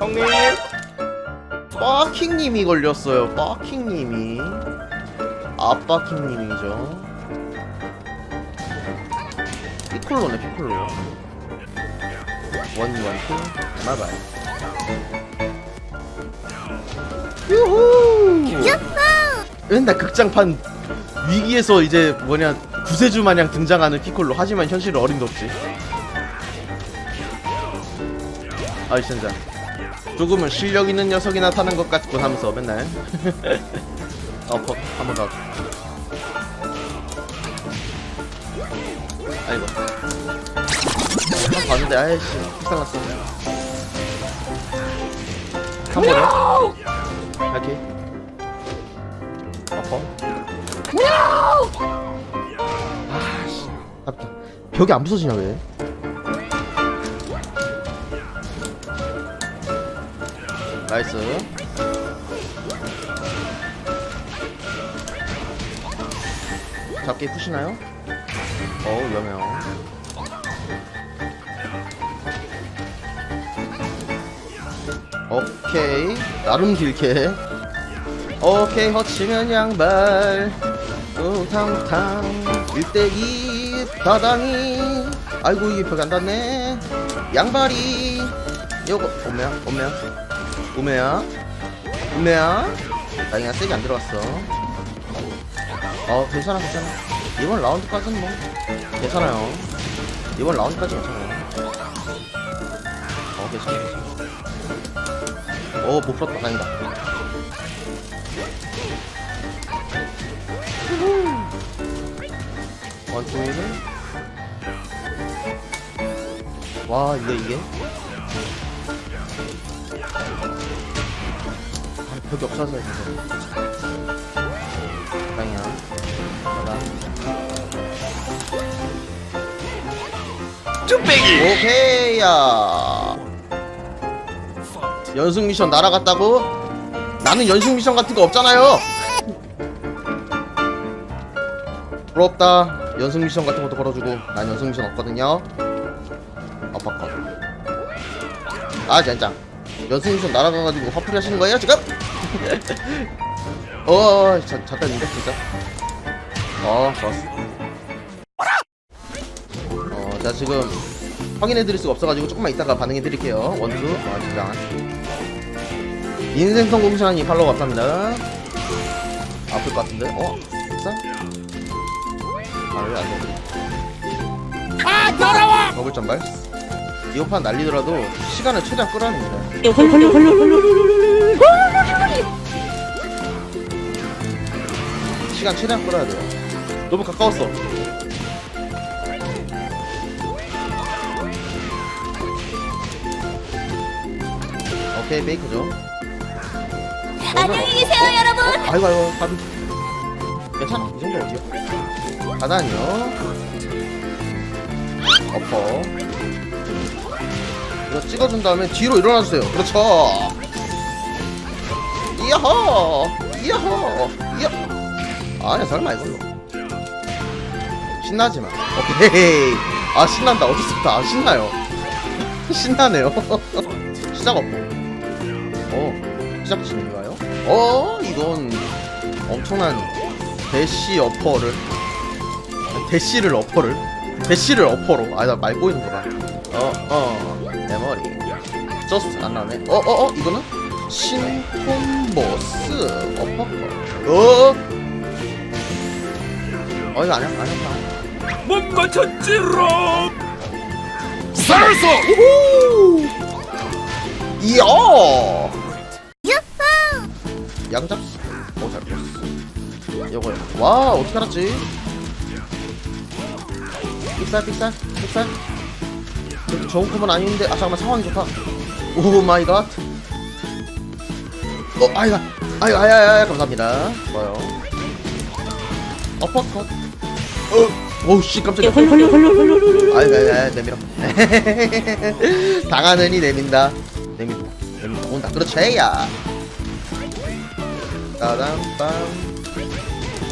형님. 빠킹님이 걸렸어요. 빠킹님이. 아빠킹님이죠. 피콜로네 피콜로 원원투 마바이 유후! 맨날 극장판 위기에서 이제 뭐냐 구세주 마냥 등장하는 피콜로. 하지만 현실은 어림도 없지 아이 진짜. 조금은 실력 있는 녀석이 나타난 것 같군 하면서 맨날. 어퍼 한번 더. 아이고. 한 봤는데 아이씨 불쌍났어 한 번에 이렇게. 어퍼. 아씨. 벽이 안 부서지냐 왜 나이스. 잡기 푸시나요? 어우 위험해요. 오케이. 나름 길게. 오케이 허치면 양발. 우탕탕. 일대기 바닥이 아이고 이게 벽이 안 닿네. 양발이. 요거 오메야 오메야 우메야? 우메야? 다행이야 세게 안 들어갔어. 어 괜찮아 괜찮아. 이번 라운드까지는 뭐 괜찮아요. 이번 라운드까지 괜찮아요. 어 괜찮아 괜찮아. 어못 풀었다. 다행이다. 원투는 와 이게 이게 아, 벽이 없어서 이거. 가자 쭈빼기! 오케이야. 연승 미션 날아갔다고? 나는 연승 미션 같은 거 없잖아요. 부럽다. 연승 미션 같은 것도 걸어주고 난 연승 미션 없거든요. 아빠컷. 아 진짜 연승 미션 날아가가지고 화풀이 하시는 거예요 지금? 어 자, 잠깐 인데 진짜 어 좋았어 어, 자 지금 확인해드릴 수가 없어가지고 조금만 이따가 반응해드릴게요. 원투, 아 진짜. 인생 성공 시간이 팔로우 감사합니다. 아플 것 같은데? 어? 됐어? 아, 왜안 돼? 아, 더러워! 더블 점발. 판 날리더라도 시간을 최대한 끌어야 됩니다. 시간 최대한 끌어야 돼요. 너무 가까웠어. 오케이, 베이크죠. 안녕히 계세요, 여러분. 아이고 아이고 가비 괜찮아 이 정도 어디야 가다니요 엎어 이거 찍어준 다음에 뒤로 일어나주세요. 그렇죠. 이야호! 이야호! 이야! 아니야 설마 이걸로. 신나지만. 오케이. 아 신난다. 없다. 아, 신나요. 신나네요. 시작 엎어 어 시작 진인가요? 어 이건 엄청난 대시 어퍼를. 대시를 어퍼를? 대시를 어퍼로? 아나 말 꼬이는구나. 어어 내 머리. 저스트 안 나네. 어어 어 이거는? 신콤보스. 어퍼컷 어? 어 이거 아니야 아니야 못 맞췄지롱! 살았어! 우후! 이야! 양잡스 어잘 보였어. 요거요 와 어떻게 알았지? 삑살 삑살 그렇게 좋은 컵은 아닌데 아 잠깐만 상황이 좋다 오 마이 갓 어, 아이가, 아이가, 아야, 아야, 감사합니다. 좋아요. 어퍼컷. 어, 오우, 씨, 깜짝이야. 아이가, 아야, 내밀어. 당하느니 내민다. 내민다. 내민다. 온다. 그렇지, 야. 따담빰.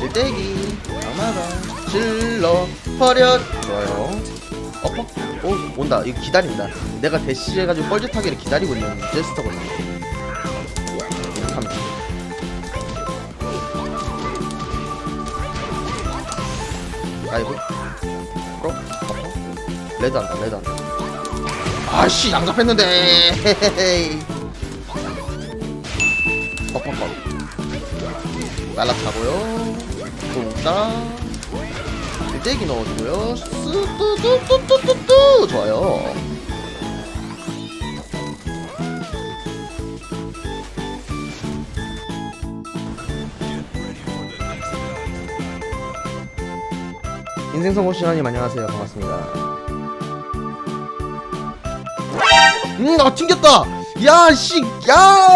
일대기. 아마다. 질러. 버려. 좋아요. 어퍼. 오, 온다. 이거 기다린다. 내가 대시 해가지고 뻘짓하기를 기다리고 있는 제스터거든. 이렇게 하면 돼. 아이고. 프로 버퍼 레드 한다 레드 한다. 아씨 날라차고요. 동다 일대기 넣어주고요. 스뚜뚜뚜뚜뚜뚜! 좋아요. 인생성공 시간님 안녕하세요. 반갑습니다. 음, 아 튕겼다. 야, 씨, 야,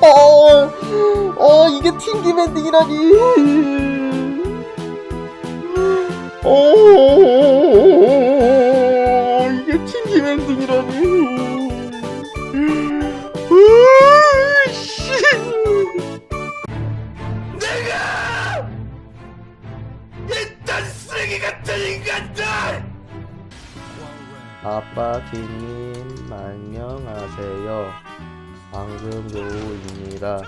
어, 어 이게 튕기밴딩이라니. 어, 이게 튕기밴딩이라니. 으이씨. 이딴 쓰레기 같은 인간들! 아빠 킹님 안녕하세요. 방금 요입니다.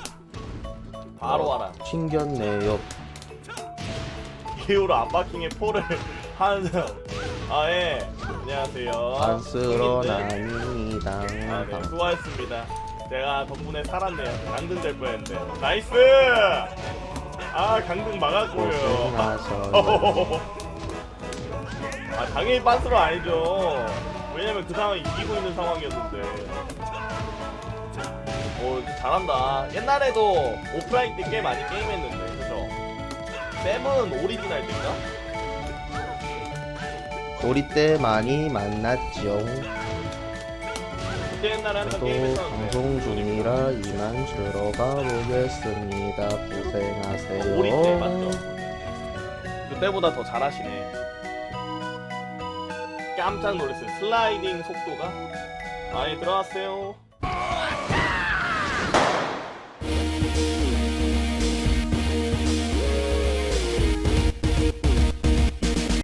바로 와라. 튕겼네요. 기우로 안바킹의 포를 하는 아 예. 안녕하세요. 안쓰러운 형님들. 아닙니다. 아, 네, 수고하셨습니다. 제가 덕분에 살았네요. 강등 될 뻔했는데. 나이스! 아, 강등 막았고요. 아, 당연히 빤스로 아니죠. 왜냐면 그 상황 이기고 있는 상황이었는데. 오, 잘한다. 옛날에도 오프라인 때 꽤 많이 게임했는데, 그죠? 쌤은 오리지널 때인가? 우리 때 많이 만났죠. 그때 옛날에 항상 저도 게임했었는데. 방송 중이라 이만 들어가 보겠습니다. 아, 고생하세요. 오리 때 맞죠? 그때보다 더 잘하시네. 깜짝 놀랐어요. 슬라이딩 속도가 많이 들어왔어요.